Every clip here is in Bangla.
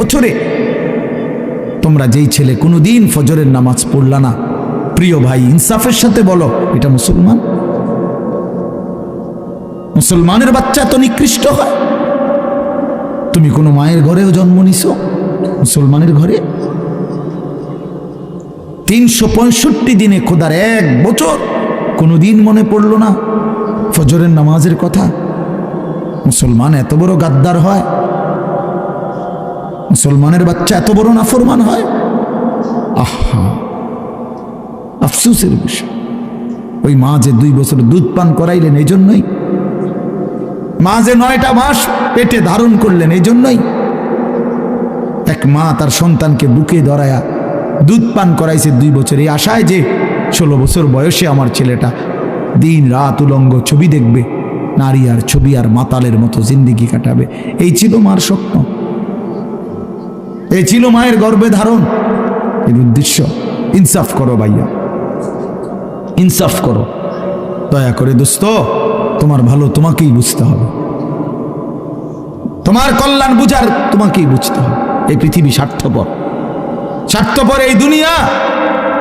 বছরে। তোমরা যেই ছেলে কোনোদিন ফজরের নামাজ পড়লা না, প্রিয় ভাই, ইনসাফের সাথে বলো, এটা মুসলমান? মুসলমানের বাচ্চা তো নিকৃষ্ট হয়? তুমি কোনো মায়ের ঘরেও জন্ম নিছো? মুসলমানের ঘরে? তিনশো পঁয়ষট্টি দিনে খোদার এক বছর কোনোদিন মনে পড়ল না ফজরের নামাজের কথা। মুসলমান এত বড় গাদ্দার হয়। মুসলমানের বাচ্চা এত বড় নাফরমান হয়? আহা। আফসুসের বিষয়। ওই মা যে দুই বছর দুধ পান করাইলেন, এই জন্যই? মা যে নয়টা মাস পেটে ধারণ করলেন, এই জন্যই? এক মা তার সন্তানকে বুকে ধরায়া দুধ পান করাইছে দুই বছর। এই আশায় যে ষোলো বছর বয়সে আমার ছেলেটা দিন রাত উলঙ্গ ছবি দেখবে, নারী আর ছবি আর মাতালের মতো জিন্দিগি কাটাবে। এই ছিল মার স্বপ্ন। এই ছিল মায়ের গর্বে ধারণ। এর উদ্দেশ্য, ইনসাফ করো ভাইয়া। ইনসাফ করো। দয়া করে দোস্ত, তোমার ভালো তোমাকেই বুঝতে হবে। তোমার কল্যাণ বুঝার তোমাকেই বুঝতে হবে। এই পৃথিবী স্বার্থপর। স্বার্থপর এই দুনিয়া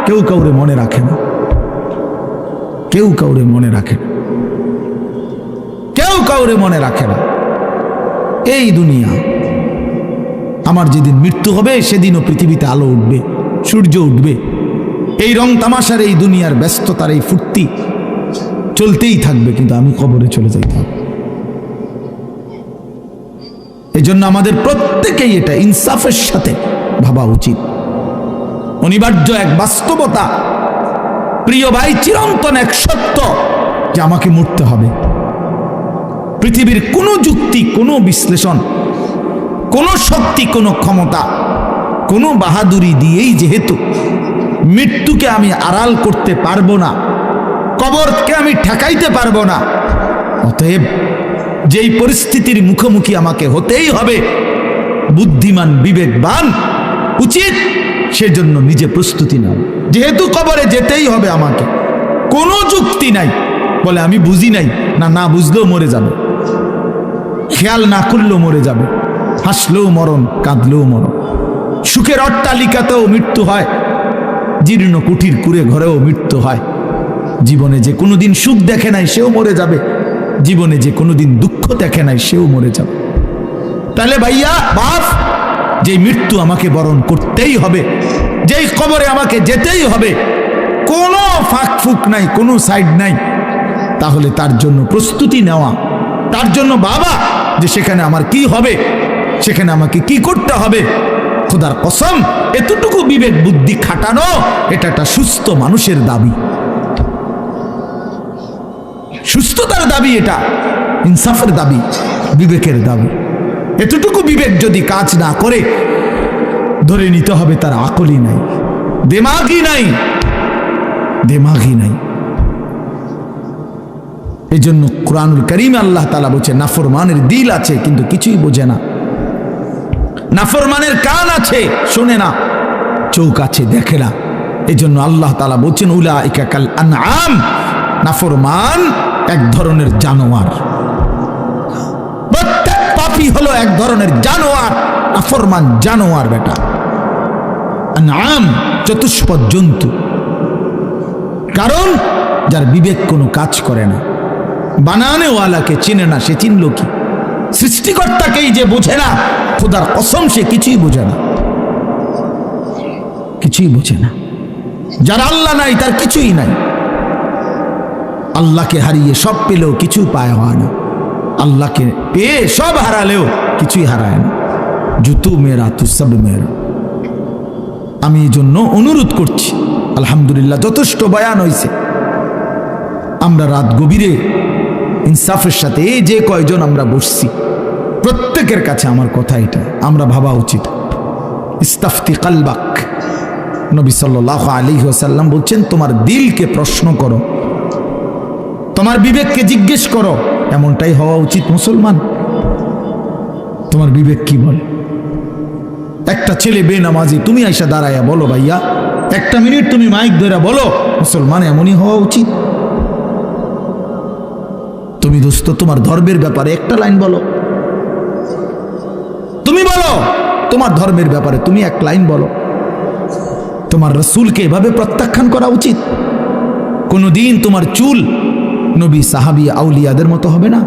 কেউ কাউরে মনে রাখে না। কেউ কাউরে মনে রাখে না। কেউ কাউরে মনে রাখে না। এই দুনিয়া আমার যেদিন মৃত্যু হবে, সেদিনও পৃথিবীতে আলো উঠবে, সূর্য উঠবে। এই রং তামাশার এই দুনিয়ার ব্যস্ততার এই ফুর্তি চলতেই থাকবে, কিন্তু আমি কবরে চলে যাইতে এই জন্য আমাদের প্রত্যেকেই এটা ইনসাফের সাথে ভাবা উচিত। অনিবার্য এক বাস্তবতা, প্রিয় ভাই, চিরন্তন এক সত্য যে আমাকে মরতে হবে। পৃথিবীর কোনো যুক্তি, কোনো বিশ্লেষণ কোনো শক্তি, কোনো ক্ষমতা, কোনো বাহাদুরি দিয়েই যেহেতু মৃত্যুকে আমি আড়াল করতে পারব না, কবরকে আমি ঠেকাইতে পারব না, অতএব যেই পরিস্থিতির মুখোমুখি আমাকে হতেই হবে, বুদ্ধিমান, বিবেকবান, উচিত সেজন্য নিজে প্রস্তুতি নাও। যেহেতু কবরে যেতেই হবে আমাকে, কোনো যুক্তি নাই, বলে আমি বুঝি নাই, না না বুঝলেও মরে যাবে, খেয়াল না করলেও মরে যাবে। হাসলেও মরণ, কাঁদলেও মরণ। সুখের অট্টালিকাতেও মৃত্যু হয়, জীর্ণ কুটির কুড়ে ঘরেও মৃত্যু হয়। জীবনে যে কোনোদিন সুখ দেখে নাই, সেও মরে যাবে। জীবনে যে কোনোদিন দুঃখ দেখে নাই, সেও মরে যাবে। তাহলে ভাইয়া, বাপ যে মৃত্যু আমাকে বরণ করতেই হবে, যেই কবরে আমাকে যেতেই হবে, কোনো ফাঁক ফুক নাই, কোনো সাইড নাই, তাহলে তার জন্য প্রস্তুতি নেওয়া, তার জন্য বাবা যে সেখানে আমার কি হবে সেখানে আমাকে কি করতে হবে? খোদার কসম, এতটুকু বিবেক বুদ্ধি খাটানো, এটা একটা সুস্থ মানুষের দাবি। সুস্থতার দাবি এটা, ইনসাফের দাবি, বিবেকের দাবি। এতটুকু বিবেক যদি কাজ না করে, ধরে নিতে হবে তার আকলই নাই, দেমাগই নাই দেমাগই নাই। এই জন্য কোরআনুল করিম আল্লাহ তালা বলছে, নাফরমানের দিল আছে, কিন্তু কিছুই বোঝে না। নাফরমানের কান আছে, শোনে না। চোখ আছে, দেখে না। এই জন্য আল্লাহ তালা বলছেন উলা ইকাকাল আম নাফরমান এক ধরনের জানোয়ার। প্রত্যেক পাপি হলো এক ধরনের জানোয়ার। নাফরমান জানোয়ার বেটা। আম চতুষ্পদ জন্তু। কারণ, যার বিবেক কোনো কাজ করে না। বানানেওয়ালাকে চিনে না, সে চিনল কি? সৃষ্টিকর্তাকেই যে বোঝে না, খোদার কসম সে কিছুই বোঝে না। কিছুই বোঝে না। যার আল্লাহ নাই, তার কিছুই নাই। আল্লাহকে হারিয়ে সব পেলেও কিছু পায় হয় না। আল্লাহকে পেয়ে সব হারালেও কিছুই হারায় না। জুতু মেরা তু সব মেরা আমি এই জন্য অনুরোধ করছি, আলহামদুলিল্লাহ যথেষ্ট বয়ান হয়েছে আমরা রাত গভীরে ইনসাফের সাথে এই যে কয়জন আমরা বসছি প্রত্যেকের কাছে আমার কথা এটা। আমরা ভাবা উচিত। ইস্তাফতি কালবাক। নবী সাল্লাহ আলী সাল্লাম বলছেন, তোমার দিলকে প্রশ্ন করো। তোমার বিবেককে জিজ্ঞেস করো। এমনটাই হওয়া উচিত মুসলমান। তোমার বিবেক কি বলে? একটা ছেলে বেনামাজি, তুমি আইসা দাঁড়াইয়া বলো ভাইয়া। একটা মিনিট তুমি মাইক ধরে বলো। মুসলমান এমনই হওয়া উচিত। তুমি দোস্ত, তোমার ধর্মের ব্যাপারে একটা লাইন বলো। বলো। তোমার ধর্মের ব্যাপারে তুমি এক লাইন বলো। তোমার রসুলকে এভাবে প্রত্যাখ্যান করা উচিত? কোনোদিন তোমার চুল নবী সাহাবি আউলিয়াদের মতো হবে না?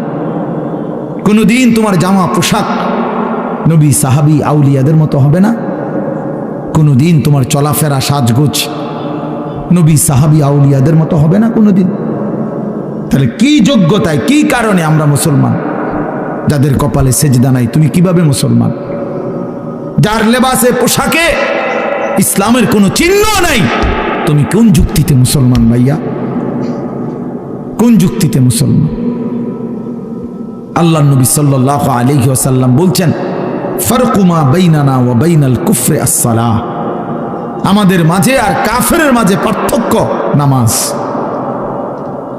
কোনোদিন তোমার জামা পোশাক নবী সাহাবি আউলিয়াদের মতো হবে না? কোনোদিন তোমার চলাফেরা সাজগোজ নবী সাহাবি আউলিয়াদের মতো হবে না কোনোদিন? তাহলে কি যোগ্যতায়, কি কারণে আমরা মুসলমান? যাদের কপালে সেজদা নাই, তুমি কীভাবে মুসলমান? যার লেবাসে পোশাকে ইসলামের কোনো চিহ্ন নাই। তুমি কোন যুক্তিতে মুসলমান ভাইয়া? কোন যুক্তিতে মুসলমান? আল্লাহ নবী সাল্লাহ আলহি আসাল্লাম বলছেন ফরকুমা বাইনানা ও বাইনাল কুফরে আসসালাহ। আমাদের মাঝে আর কাফেরের মাঝে পার্থক্য নামাজ।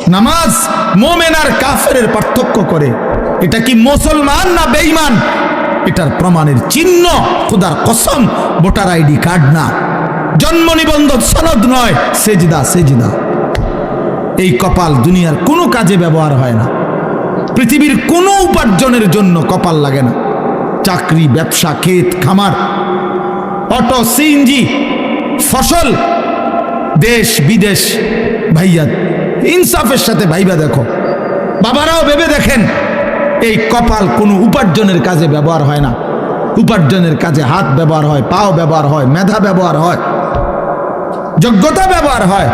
নামাজ মোমেন আর কাফেরের পার্থক্য করে। এটা কি মুসলমান না বেঈমান? এটার প্রমাণের চিহ্ন, খোদার কসম, ভোটার আইডি কার্ড না। জন্ম নিবন্ধন সনদ নয়, সেজদা সেজদা। এই কপাল দুনিয়ার কোনো কাজে ব্যবহার হয় না। পৃথিবীর কোনো উপার্জনের জন্য কপাল লাগে না। চাকরি, ব্যবসা, ক্ষেত, খামার, অটো সিএনজি ফসল, দেশ, বিদেশ। ভাইয়া, ইনসাফের সাথে ভাইবা দেখো। বাবারাও ভেবে দেখেন এই কপাল কোনো উপার্জনের কাজে ব্যবহার হয় না। উপার্জনের কাজে হাত ব্যবহার হয়, পাও ব্যবহার হয়, মেধা ব্যবহার হয়, যোগ্যতা ব্যবহার হয়।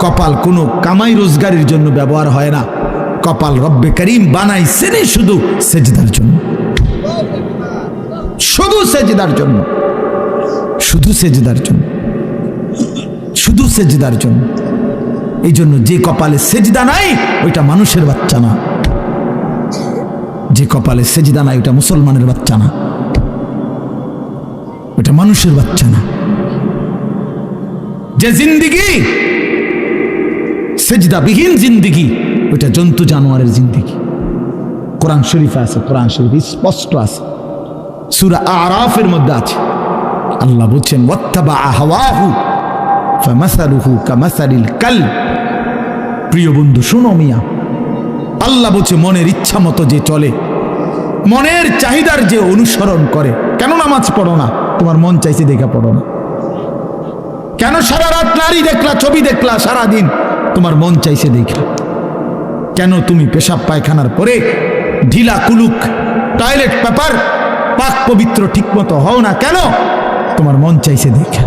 কপাল কোনো কামাই রোজগারের জন্য ব্যবহার হয় না। কপাল রব্বে করিম বানাইছেনই শুধু সেজদার জন্য। শুধু সেজদার জন্য। শুধু সেজদার জন্য। শুধু সেজদার জন্য। এই জন্য যে কপালে সেজদা নাই, ওইটা মানুষের বাচ্চা না। যে কপালে সেজিদা নাই, ওটা মুসলমানের বাচ্চা না। ওটা মানুষের বাচ্চা না। যে জিন্দিগি, সেজদাবিহীন জিন্দিগি ওইটা জন্তু জানোয়ারের জিন্দিগি। কোরআন শরীফে আছে, কোরআন শরীফ স্পষ্ট আছে। সুরা আরাফের মধ্যে আছে। আল্লাহ বলছেন কাল প্রিয় বন্ধু, শুনো মিয়া আল্লাহ বলছে, মনের ইচ্ছা মতো যে চলে, মনের চাহিদার যে অনুসরণ করে। কেন নামাজ পড়ো না? তোমার মন চাইছে দেখা পড়ো না। কেন সারা রাত নারী দেখলা, ছবি দেখলা সারা দিন তোমার মন চাইছে দেখা। কেন তুমি পেশাব পায়খানার পরে ঢিলা কুলুক, টয়লেট পেপার, পাক পবিত্র ঠিকমতো হও না কেন? তোমার মন চাইছে দেখা।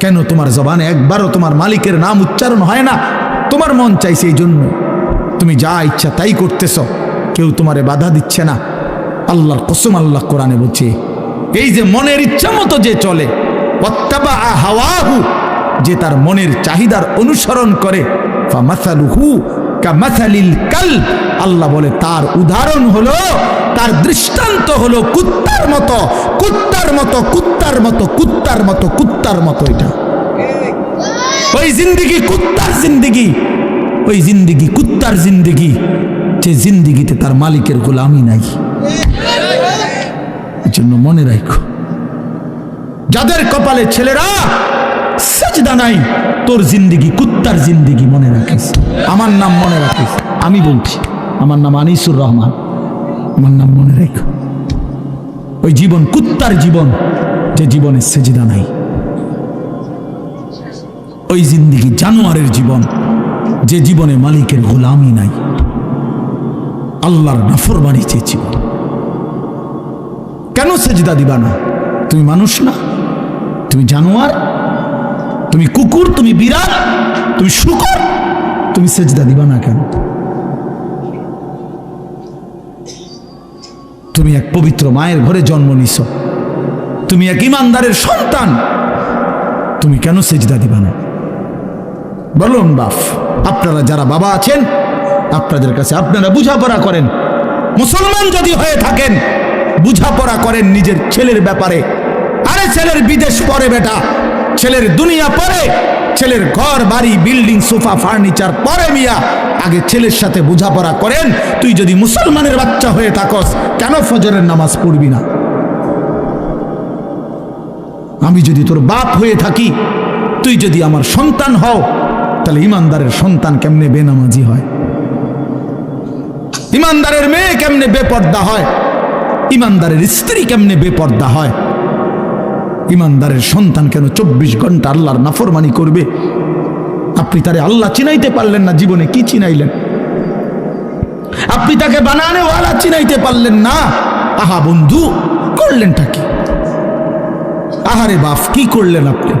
কেন তোমার জবানে একবারও তোমার মালিকের নাম উচ্চারণ হয় না? তোমার মন চাইছে এই জন্য। তুমি যা ইচ্ছা তাই করতেছ, কেউ তোমারে বাধা দিচ্ছে না। আল্লাহর কসম আল্লাহ কোরআনে বলছে, এই যে মনের ইচ্ছা মতো যে চলে হাওয়াহু, যে তার মনের চাহিদার অনুসরণ করে আল্লাহ বলে, তার উদাহরণ হলো, তার দৃষ্টান্ত হলো কুত্তার মতো কুত্তার মতো কুত্তার মতো কুত্তার মতো কুত্তার মতো এটা। ওই জিন্দিগি, কুত্তার জিন্দিগি। ওই জিন্দিগি, কুত্তার জিন্দিগি, যে জিন্দিগিতে তার মালিকের গোলামি নাই। এই জন্য মনে রাখো, যাদের কপালে ছেলেরা সেজদা নাই, তোর জিন্দিগি, কুত্তার জিন্দিগি মনে রাখিস। আমার নাম মনে রাখিস। আমি বলছি, আমার নাম আনিসুর রহমান। আমার নাম মনে রেখো। ওই জীবন, কুত্তার জীবন, যে জীবনে সেজদা নাই। ওই জিন্দিগি জানোয়ারের জীবন যে জীবনে মালিকের গোলামি নাই, আল্লাহর নাফর বাড়ি চেয়েছিল। কেন সেজদা দিবা না? তুমি মানুষ না, তুমি জানোয়ার, তুমি কুকুর, তুমি বিড়াল, তুমি শুকর, তুমি সেজদা দিবা না কেন? তুমি এক পবিত্র মায়ের ঘরে জন্ম নিছ, তুমি এক ইমানদারের সন্তান, তুমি কেন সেজদা দিবা না? বলুন বাপ। আপনারা যারা বাবা আছেন, আপনাদের কাছে আপনারা বুঝাপড়া করেন। মুসলমান যদি হয়ে থাকেন, বুঝাপড়া করেন নিজের ছেলের ব্যাপারে। আরে ছেলের বিদেশ পরে বেটা, ছেলের দুনিয়া পরে ছেলের ঘর, বাড়ি, বিল্ডিং, সোফা, ফার্নিচার পরে মিয়া। আগে ছেলের সাথে বোঝাপড়া করেন, তুই যদি মুসলমানের বাচ্চা হয়ে থাকস, কেন ফজরের নামাজ পড়বি না? আমি যদি তোর বাপ হয়ে থাকি, তুই যদি আমার সন্তান হও তাহলে ইমানদারের সন্তান কেমনে বেনামাজি হয়? ইমানদারের মেয়ে কেমনে বেপর্দা হয়? ইমানদারের স্ত্রী কেমনে বেপর্দা হয়? ইমানদারের সন্তান কেন চব্বিশ ঘণ্টা আল্লাহর নাফরমানি করবে? আপনি তারে আল্লাহ চিনাইতে পারলেন না, জীবনে কি চিনাইলেন? আপনি তাকে বানানে ওয়ালা চিনাইতে পারলেন না। আহা বন্ধু, করলেনটা কি? আহারে বাপ, কি করলেন আপনি?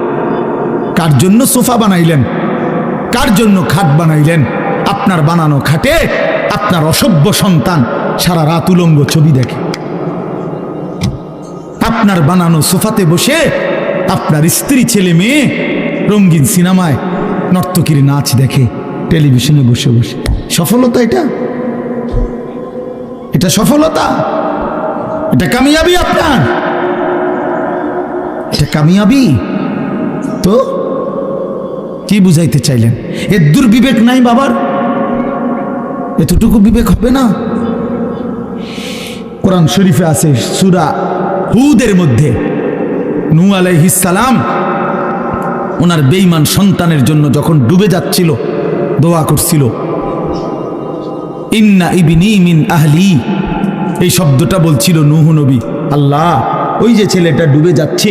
কার জন্য সোফা বানাইলেন? কার জন্য খাট বানাইলেন? আপনার বানানো খাটে আপনার অসভ্য সন্তান সারা রাত উলঙ্গ ছবি দেখে। আপনার বানানো সোফাতে বসে আপনার স্ত্রী, ছেলে, মেয়ে রঙিন সিনেমায় নর্তকীর নাচ দেখে টেলিভিশনে বসে বসে। সফলতা এটা? এটা সফলতা? এটা কামিয়াবি আপনার? এটা কামিয়াবি? তো কি বুঝাইতে চাইলেন? এর দুর্বিবেক নাই বাবার? এতটুকু বিবেক হবে না? কোরআন শরীফে আছে সুরা হুদের মধ্যে, নু আলাইহিসালাম ওনার বেইমান সন্তানের জন্য যখন ডুবে যাচ্ছিল, দোয়া করছিল। ইন্না ইবিনি মিন আহলি, এই শব্দটা বলছিল নুহ নবী। আল্লাহ, ওই যে ছেলেটা ডুবে যাচ্ছে,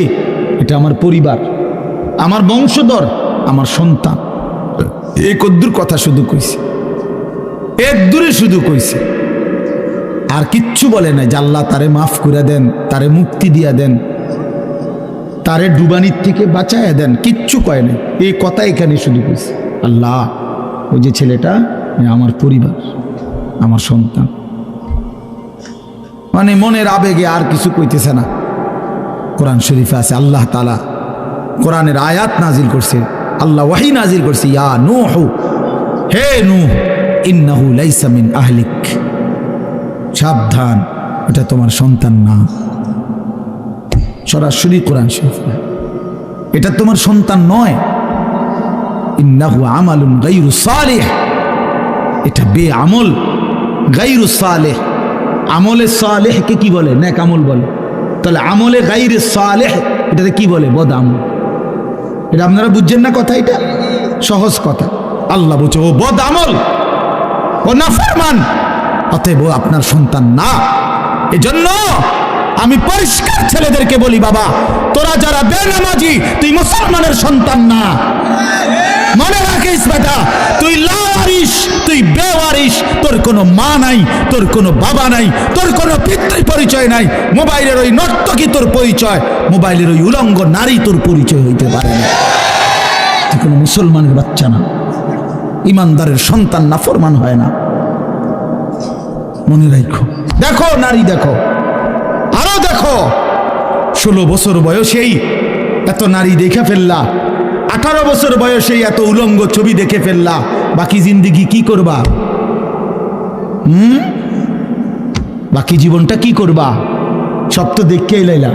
এটা আমার পরিবার, আমার বংশধর। আমার সন্তান। এ কদ্দুর কথা শুধু কইছে। এক দূরে শুধু কইছে। আর কিচ্ছু বলে নাই যে আল্লাহ তারে মাফ করে দেন, তারে মুক্তি দিয়া দেন, তারে ডুবানির থেকে বাঁচাইয়া দেন, কিচ্ছু কয় নাই। এই কথা এখানে শুধু কইছে। আল্লাহ, ওই যে ছেলেটা আমার পরিবার, আমার সন্তান। মানে মনের আবেগে আর কিছু কইতেছে না। কোরআন শরীফে আছে, আল্লাহ তালা কোরআনের আয়াত নাজিল করছে। আল্লাহ ওয়াহি নাজিল করছে, ইয়া নূহু। হে নূহ, ইন্নাহু লাইসা মিন আহলিক। সাবধান, এটা তোমার সন্তান না। সরাসরি কোরআন শরীফ এটা তোমার সন্তান নয়। ইন্নাহু আমালুন গাইরু সালিহ। এটা বে আমল গাইরু সালেহ। আমলে সালেহকে কি বলে? নেক আমল বলে। তাহলে আমলে গাইরে সালেহ এটাতে কি বলে? বদ আমল এটা আপনারা বুঝছেন না কথা এটা? সহজ কথা। আল্লাহ বলছে, ও বদ আমল, ও নাফরমান, অতএব আপনার সন্তান না। এজন্য আমি পরিষ্কার ছেলেদেরকে বলি, বাবা, তোরা যারা বেনামাজি, তুই মুসলমানের সন্তান না। মনে রাখিস বেটা, তুই লাওয়ারিস, তুই বেওয়ারিস, তোর কোনো মা নাই, তোর কোনো বাবা নাই, তোর কোনো পিতৃ পরিচয় নাই, মোবাইলের ওই নর্তকী তোর পরিচয়, মোবাইলের ওই উলঙ্গ নারী তোর পরিচয় হইতে পারে না। তুই কোনো মুসলমানের বাচ্চা না। ইমানদারের সন্তান না ফরমান হয় না। মনে রাখো। দেখো, নারী দেখো। আরও দেখো। ষোলো বছর বয়সেই এত নারী দেখে ফেললা। আঠারো বছর বয়সেই এত উলঙ্গ ছবি দেখে ফেললা। বাকি জিন্দিগি কি করবা? হুম? বাকি জীবনটা কি করবা? সব তো দেখকেই লাইলা।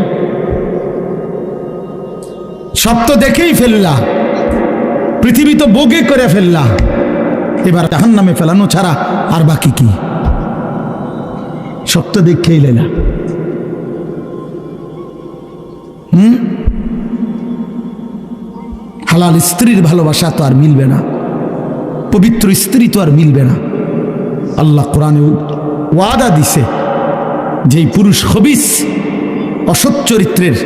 সব তো দেখেই ফেললা। পৃথিবী তো বোগে করে ফেললা। এবার জাহান নামে ফেলানো ছাড়া আর বাকি কি? তো দেখেই লাইলা হুম? হালাল স্ত্রীর ভালোবাসা তো আর মিলবে না। পবিত্র স্ত্রী তো আর মিলবে না। আল্লাহ কোরআনে ওয়াদা দিছে যেই পুরুষ হবিস অসৎ চরিত্রের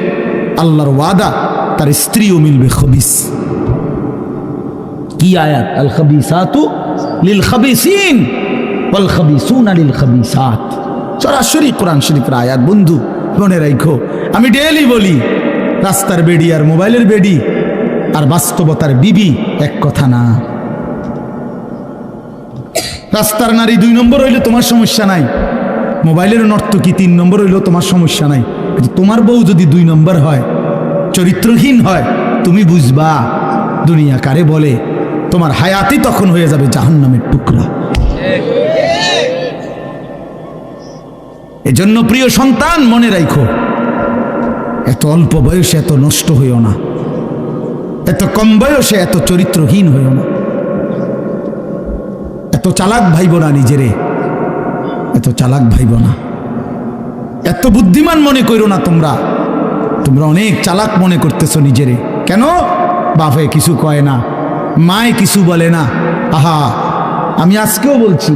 আল্লাহর ওয়াদা, তার স্ত্রীও মিলবে খবিস। কি আয়াত আল খাবিসাতু লিল খাবিসিন ওয়াল খাবিসুনা লিল খাবিসাত সরাসরি কোরআন শরীফের আয়াত, বন্ধু, মনে রাখো আমি ডেলি বলি, রাস্তার বেডি আর মোবাইলের বেডি আর বাস্তবতার বিবি এক কথা না। রাস্তার নারী দুই নম্বর হইলে তোমার সমস্যা নাই। মোবাইলের নর্তকী তিন নম্বর হইলেও তোমার সমস্যা নাই। তোমার বউ যদি দুই নম্বর হয়, চরিত্রহীন হয়, তুমি বুঝবা দুনিয়া কারে বলে। তোমার হায়াতি তখন হয়ে যাবে জাহান্নামের টুকরা। এজন্য প্রিয় সন্তান, মনে রাখো এত অল্প বয়সে এত নষ্ট হইও না। এত কম বয়সে এত চরিত্রহীন হইও না। এত চালাক ভাইব না নিজেরে। এত চালাক ভাইব না। এত বুদ্ধিমান মনে করো না তোমরা। তোমরা অনেক চালাক মনে করতেছো নিজেরে। কেন? বাপে কিছু কয় না। মায়ে কিছু বলে না। আহা আমি আজকেও বলছি।